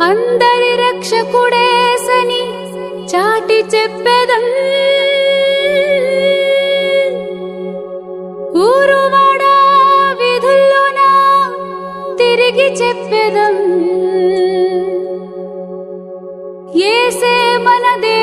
అందరి రక్షకుడేసని చాటి చెప్పెదం. ఊరువాడా విధుల్లోన తిరిగి చెప్పేదం. ఏసే మనదే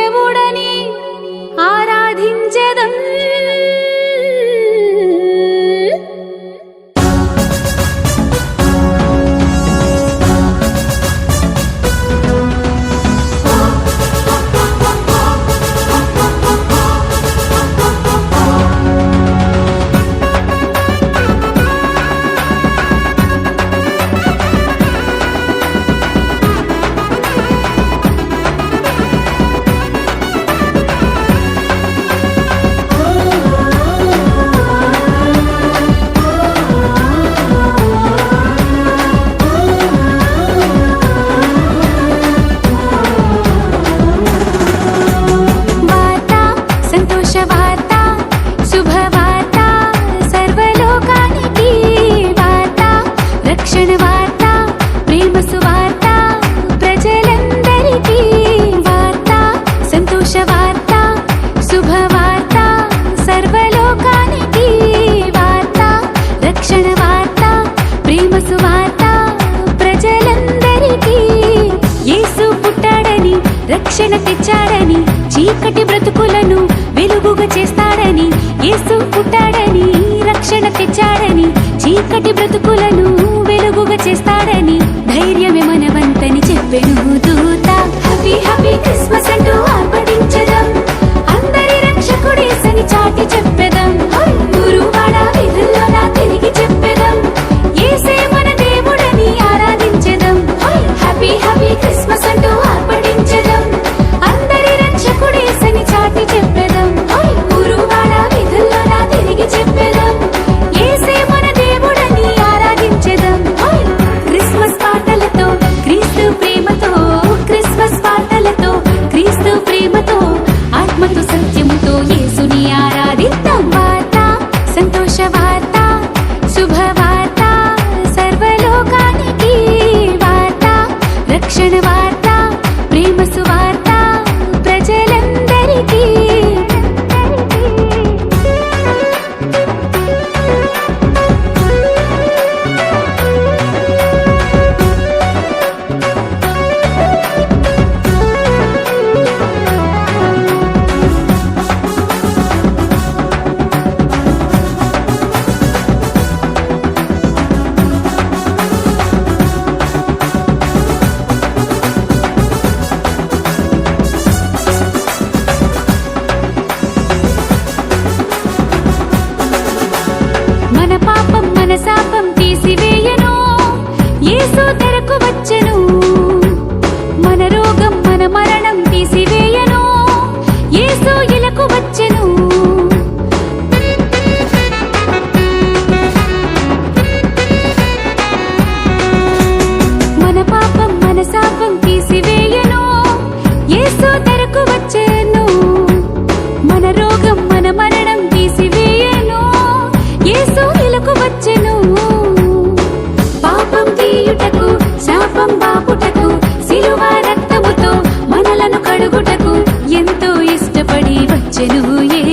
రక్షణ తెచ్చాడని చీకటి బ్రతుకులను వెలుగుగా చేస్తాడని యేసు పుట్టాడని రక్షణ తెచ్చాడని చీకటి బ్రతుకులను వెలుగుగా చేస్తాడని ధైర్యమే మనవంతని చెప్పెను దూత. Happy happy జనుయే